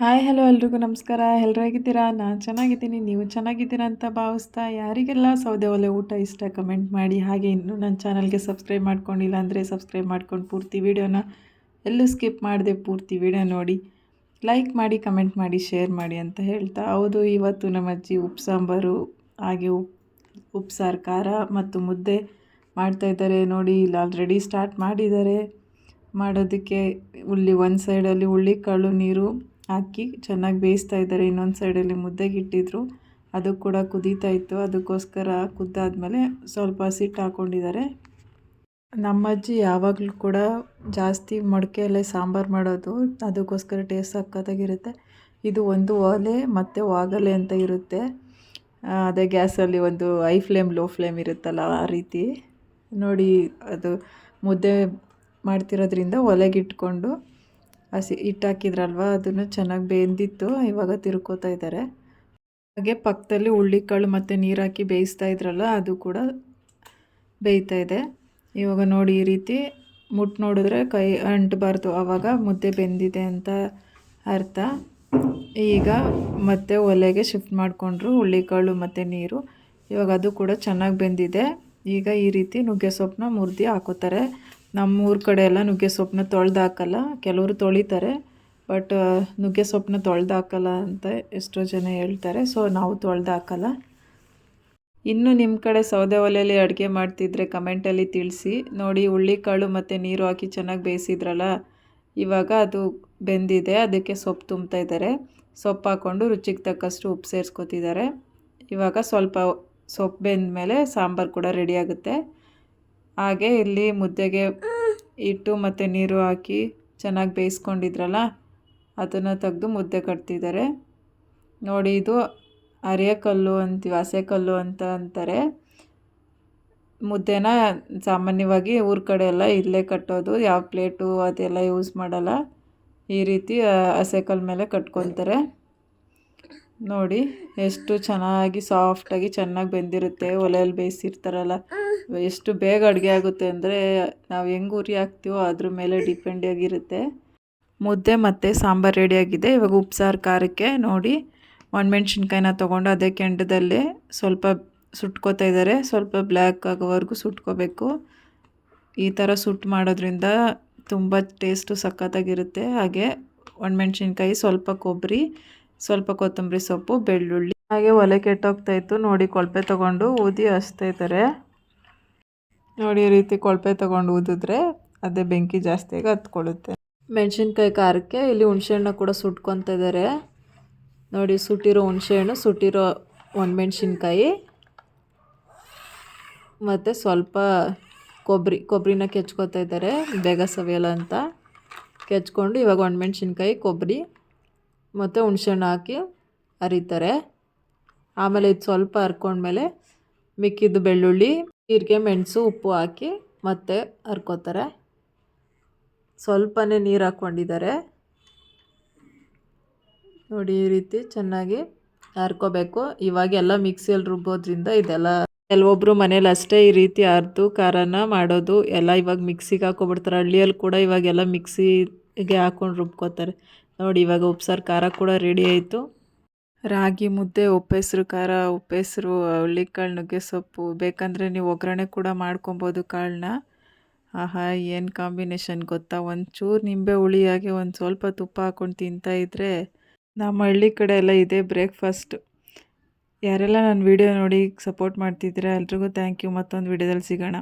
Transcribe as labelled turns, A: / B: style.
A: Hi, hello ಎಲ್ರಿಗೂ ನಮಸ್ಕಾರ. ಎಲ್ಲರೂ ನಾನು ಚೆನ್ನಾಗಿದ್ದೀನಿ. ನೀವು ಚೆನ್ನಾಗಿದ್ದೀರಾ ಅಂತ ಭಾವಿಸ್ತಾ ಯಾರಿಗೆಲ್ಲ ಸೌದೆ ಒಲೆ ಊಟ ಇಷ್ಟ ಕಮೆಂಟ್ ಮಾಡಿ. ಹಾಗೆ ಇನ್ನೂ ನನ್ನ ಚಾನಲ್ಗೆ ಸಬ್ಸ್ಕ್ರೈಬ್ ಮಾಡ್ಕೊಂಡಿಲ್ಲ ಅಂದರೆ ಸಬ್ಸ್ಕ್ರೈಬ್ ಮಾಡ್ಕೊಂಡು ಪೂರ್ತಿ ವೀಡಿಯೋನ ಎಲ್ಲೂ ಸ್ಕಿಪ್ ಮಾಡಿದೆ ಪೂರ್ತಿ ವೀಡಿಯೋ ನೋಡಿ. ಲೈಕ್ ಮಾಡಿ, ಕಮೆಂಟ್ ಮಾಡಿ, ಶೇರ್ ಮಾಡಿ ಅಂತ ಹೇಳ್ತಾ. ಹೌದು, ಇವತ್ತು ನಮ್ಮ ಅಜ್ಜಿ ಉಪ್ಪು ಸಾಂಬಾರು, ಹಾಗೆ ಉಪ್ ಉಪ್ಸಾರು ಖಾರ ಮತ್ತು ಮುದ್ದೆ ಮಾಡ್ತಾಯಿದ್ದಾರೆ ನೋಡಿ, ಇಲ್ಲಿ ಆಲ್ರೆಡಿ ಸ್ಟಾರ್ಟ್ ಮಾಡಿದ್ದಾರೆ. ಮಾಡೋದಕ್ಕೆ ಉಳ್ಳಿ ಒಂದು ಸೈಡಲ್ಲಿ ಹುಳ್ಳಿಕಾಳು, ನೀರು ಹಾಕಿ ಚೆನ್ನಾಗಿ ಬೇಯಿಸ್ತಾ ಇದ್ದಾರೆ. ಇನ್ನೊಂದು ಸೈಡಲ್ಲಿ ಮುದ್ದೆಗೆ ಇಟ್ಟಿದ್ರು. ಅದು ಕೂಡ ಕುದೀತಾ ಇತ್ತು. ಅದಕ್ಕೋಸ್ಕರ ಕುದ್ದಾದ್ಮೇಲೆ ಸ್ವಲ್ಪ ಸಿಟ್ಟು ಹಾಕ್ಕೊಂಡಿದ್ದಾರೆ ನಮ್ಮ ಅಜ್ಜಿ ಯಾವಾಗಲೂ ಕೂಡ ಜಾಸ್ತಿ ಮಡಕೆಯಲ್ಲೇ ಸಾಂಬಾರು ಮಾಡೋದು ಅದಕ್ಕೋಸ್ಕರ ಟೇಸ್ಟ್ ಸಕ್ಕತ್ತಾಗಿರುತ್ತೆ ಇದು ಒಂದು ಒಲೆ ಮತ್ತು ವಾಗಲೆ ಅಂತ ಇರುತ್ತೆ. ಅದೇ ಗ್ಯಾಸಲ್ಲಿ ಒಂದು ಐ ಫ್ಲೇಮ್ ಲೋ ಫ್ಲೇಮ್ ಇರುತ್ತಲ್ಲ ಆ ರೀತಿ. ನೋಡಿ, ಅದು ಮುದ್ದೆ ಮಾಡ್ತಿರೋದ್ರಿಂದ ಒಲೆಗಿಟ್ಕೊಂಡು ಹಸಿ ಹಿಟ್ಟು ಹಾಕಿದ್ರಲ್ವ ಅದನ್ನು ಚೆನ್ನಾಗಿ ಬೆಂದಿತ್ತು. ಇವಾಗ ತಿರ್ಕೋತಾ ಇದ್ದಾರೆ. ಹಾಗೆ ಪಕ್ಕದಲ್ಲಿ ಹುಳ್ಳಿಕಾಳು ಮತ್ತು ನೀರು ಹಾಕಿ ಬೇಯಿಸ್ತಾ ಇದ್ರಲ್ಲ, ಅದು ಕೂಡ ಬೇಯ್ತಾ ಇದೆ. ಇವಾಗ ನೋಡಿ ಈ ರೀತಿ ಮುಟ್ಟು ನೋಡಿದ್ರೆ ಕೈ ಅಂಟಬಾರ್ದು. ಆವಾಗ ಮುದ್ದೆ ಬೆಂದಿದೆ ಅಂತ ಅರ್ಥ. ಈಗ ಮತ್ತೆ ಒಲೆಗೆ ಶಿಫ್ಟ್ ಮಾಡಿಕೊಂಡ್ರು ಹುಳ್ಳಿಕಾಳು ಮತ್ತು ನೀರು. ಇವಾಗ ಅದು ಕೂಡ ಚೆನ್ನಾಗಿ ಬೆಂದಿದೆ. ಈಗ ಈ ರೀತಿ ನುಗ್ಗೆ ಸೊಪ್ಪನ್ನ ಮುರಿದು ಹಾಕೋತಾರೆ. ನಮ್ಮೂರ ಕಡೆ ಎಲ್ಲ ನುಗ್ಗೆ ಸೊಪ್ಪನ್ನ ತೊಳೆದು ಹಾಕಲ್ಲ, ಕೆಲವರು ತೊಳಿತಾರೆ ಬಟ್ ನುಗ್ಗೆ ಸೊಪ್ಪನ್ನ ತೊಳೆದು ಹಾಕಲ್ಲ ಅಂತ ಎಷ್ಟೋ ಜನ ಹೇಳ್ತಾರೆ ಸೊ ನಾವು ತೊಳೆದು ಹಾಕಲ್ಲ. ಇನ್ನು ನಿಮ್ಮ ಕಡೆ ಸೌದೆ ಒಲೆಯಲ್ಲಿ ಅಡುಗೆ ಮಾಡ್ತಿದ್ರೆ ಕಮೆಂಟಲ್ಲಿ ತಿಳಿಸಿ. ನೋಡಿ, ಹುಳ್ಳಿಕಾಳು ಮತ್ತು ನೀರು ಹಾಕಿ ಚೆನ್ನಾಗಿ ಬೇಯಿಸಿದ್ರಲ್ಲ, ಇವಾಗ ಅದು ಬೆಂದಿದೆ, ಅದಕ್ಕೆ ಸೊಪ್ಪು ತುಂಬ್ತಾ ಇದ್ದಾರೆ. ಸೊಪ್ಪು ಹಾಕ್ಕೊಂಡು ರುಚಿಗೆ ತಕ್ಕಷ್ಟು ಉಪ್ಪು ಸೇರಿಸ್ಕೊತಿದ್ದಾರೆ. ಇವಾಗ ಸ್ವಲ್ಪ ಸೊಪ್ಪು ಬೆಂದ ಮೇಲೆ ಸಾಂಬಾರು ಕೂಡ ರೆಡಿ ಆಗುತ್ತೆ. ಹಾಗೆ ಇಲ್ಲಿ ಮುದ್ದೆಗೆ ಹಿಟ್ಟು ಮತ್ತು ನೀರು ಹಾಕಿ ಚೆನ್ನಾಗಿ ಬೇಯಿಸ್ಕೊಂಡಿದ್ರಲ್ಲ, ಅದನ್ನು ತೆಗೆದು ಮುದ್ದೆ ಕಟ್ತಿದ್ದಾರೆ. ನೋಡಿ, ಇದು ಅರೆಯಕಲ್ಲು ಅಂತೀವಿ ಹಸೆಕಲ್ಲು ಅಂತ ಅಂತಾರೆ. ಮುದ್ದೆನ ಸಾಮಾನ್ಯವಾಗಿ ಊರ ಕಡೆ ಎಲ್ಲ ಇಲ್ಲೇ ಕಟ್ಟೋದು, ಯಾವ ಪ್ಲೇಟು ಅದೆಲ್ಲ ಯೂಸ್ ಮಾಡಲ್ಲ. ಈ ರೀತಿ ಹಸೆಕಲ್ ಮೇಲೆ ಕಟ್ಕೊತಾರೆ. ನೋಡಿ, ಎಷ್ಟು ಚೆನ್ನಾಗಿ ಸಾಫ್ಟಾಗಿ ಚೆನ್ನಾಗಿ ಬೆಂದಿರುತ್ತೆ. ಒಲೆಯಲ್ಲಿ ಬೇಯಿಸಿರ್ತಾರಲ್ಲ. ಎಷ್ಟು ಬೇಗ ಅಡುಗೆ ಆಗುತ್ತೆ ಅಂದರೆ ನಾವು ಹೆಂಗೆ ಉರಿ ಹಾಕ್ತೀವೋ ಅದ್ರ ಮೇಲೆ ಡಿಪೆಂಡ್ ಆಗಿರುತ್ತೆ. ಮುದ್ದೆ ಮತ್ತು ಸಾಂಬಾರು ರೆಡಿಯಾಗಿದೆ ಇವಾಗ ಉಪ್ಸಾರು, ಖಾರಕ್ಕೆ ನೋಡಿ ಒಣಮೆಣ್ಸಿನ್ಕಾಯಿನ ತೊಗೊಂಡು ಅದೇ ಕೆಂಡದಲ್ಲೇ ಸ್ವಲ್ಪ ಸುಟ್ಕೋತಾ ಇದ್ದಾರೆ ಸ್ವಲ್ಪ ಬ್ಲ್ಯಾಕ್ ಆಗೋವರೆಗೂ ಸುಟ್ಕೋಬೇಕು. ಈ ಥರ ಸುಟ್ಟು ಮಾಡೋದ್ರಿಂದ ತುಂಬ ಟೇಸ್ಟು ಸಖತ್ತಾಗಿರುತ್ತೆ. ಹಾಗೆ ಒಣಮೆಣ್ಸಿನ್ಕಾಯಿ ಸ್ವಲ್ಪ ಕೊಬ್ಬರಿ ಸ್ವಲ್ಪ ಕೊತ್ತಂಬರಿ ಸೊಪ್ಪು, ಬೆಳ್ಳುಳ್ಳಿ. ಹಾಗೆ ಒಲೆ ಕೆಟ್ಟೋಗ್ತಾಯಿತ್ತು ನೋಡಿ ಕೊಳಪೆ ತೊಗೊಂಡು ಊದಿ ಹಚ್ತಾ ನೋಡಿ ಈ ರೀತಿ ಕೊಳಪೆ ತಗೊಂಡು ಊದಿದ್ರೆ ಅದೇ ಬೆಂಕಿ ಜಾಸ್ತಿಯಾಗಿ ಹತ್ಕೊಳ್ಳುತ್ತೆ. ಮೆಣಸಿನ್ಕಾಯಿ ಖಾರಕ್ಕೆ ಇಲ್ಲಿ ಹುಣಸೆಹಣ್ಣು ಕೂಡ ಸುಟ್ಕೊತ ಇದ್ದಾರೆ. ನೋಡಿ ಸುಟ್ಟಿರೋ ಹುಣಸೆಹಣ್ಣು ಸುಟ್ಟಿರೋ ಒಣಮೆಣ್ಸಿನ್ಕಾಯಿ ಮತ್ತು ಸ್ವಲ್ಪ ಕೊಬ್ಬರಿ, ಕೊಬ್ಬರಿನ ಕೆಚ್ಕೋತಾ ಇದ್ದಾರೆ. ಬೇಗ ಸವಿಯಲ್ಲ ಅಂತ ಕೆಚ್ಕೊಂಡು ಇವಾಗ ಒಣಮೆಣ್ಸಿನ್ಕಾಯಿ, ಕೊಬ್ಬರಿ ಮತ್ತು ಹುಣಸೆಹಣ್ಣು ಹಾಕಿ ಅರಿತಾರೆ. ಆಮೇಲೆ ಇದು ಸ್ವಲ್ಪ ಹರ್ಕೊಂಡ್ಮೇಲೆ ಮಿಕ್ಕಿದ್ದು ಬೆಳ್ಳುಳ್ಳಿ ಜೀರಿಗೆ, ಮೆಣಸು, ಉಪ್ಪು ಹಾಕಿ ಮತ್ತೆ ಹರ್ಕೋತಾರೆ. ಸ್ವಲ್ಪನೇ ನೀರು ಹಾಕ್ಕೊಂಡಿದ್ದಾರೆ. ನೋಡಿ ಈ ರೀತಿ ಚೆನ್ನಾಗಿ ಹರ್ಕೋಬೇಕು. ಇವಾಗೆಲ್ಲ ಮಿಕ್ಸಿಯಲ್ಲಿ ರುಬ್ಬೋದ್ರಿಂದ ಇದೆಲ್ಲ ಕೆಲವೊಬ್ಬರು ಮನೇಲಿ ಅಷ್ಟೇ ಈ ರೀತಿ ಅರ್ದು ಖಾರನ ಮಾಡೋದು ಎಲ್ಲ ಇವಾಗ ಮಿಕ್ಸಿಗೆ ಹಾಕೊಬಿಡ್ತಾರೆ ಹಳ್ಳಿಯಲ್ಲಿ ಕೂಡ ಇವಾಗೆಲ್ಲ ಮಿಕ್ಸಿಗೆ ಹಾಕ್ಕೊಂಡು ರುಬ್ಕೋತಾರೆ. ನೋಡಿ ಇವಾಗ ಉಪ್ಸಾರು ಖಾರ ಕೂಡ ರೆಡಿ ಆಯಿತು. ರಾಗಿ ಮುದ್ದೆ, ಉಪ್ಪೆಸ್ರು, ಖಾರ, ಉಪ್ಪೆಸರು ನುಗ್ಗೆ ಸೊಪ್ಪು ಬೇಕಂದರೆ ನೀವು ಒಗ್ಗರಣೆ ಕೂಡ ಮಾಡ್ಕೊಬೋದು ಕಾಳನ್ನ ಆಹಾ, ಏನು ಕಾಂಬಿನೇಷನ್ ಗೊತ್ತಾ? ಒಂಚೂರು ನಿಂಬೆ ಹುಳಿಯಾಗಿ ಒಂದು ಸ್ವಲ್ಪ ತುಪ್ಪ ಹಾಕ್ಕೊಂಡು ತಿಂತಾಯಿದ್ರೆ ನಮ್ಮ ಹಳ್ಳಿ ಕಡೆ ಎಲ್ಲ ಇದೆ ಬ್ರೇಕ್ಫಾಸ್ಟ್. ಯಾರೆಲ್ಲ ನನ್ನ ವೀಡಿಯೋ ನೋಡಿ ಸಪೋರ್ಟ್ ಮಾಡ್ತಿದ್ದೀರಾ ಎಲ್ರಿಗೂ ಥ್ಯಾಂಕ್ ಯು ಮತ್ತೊಂದು ವೀಡಿಯೋದಲ್ಲಿ ಸಿಗೋಣ.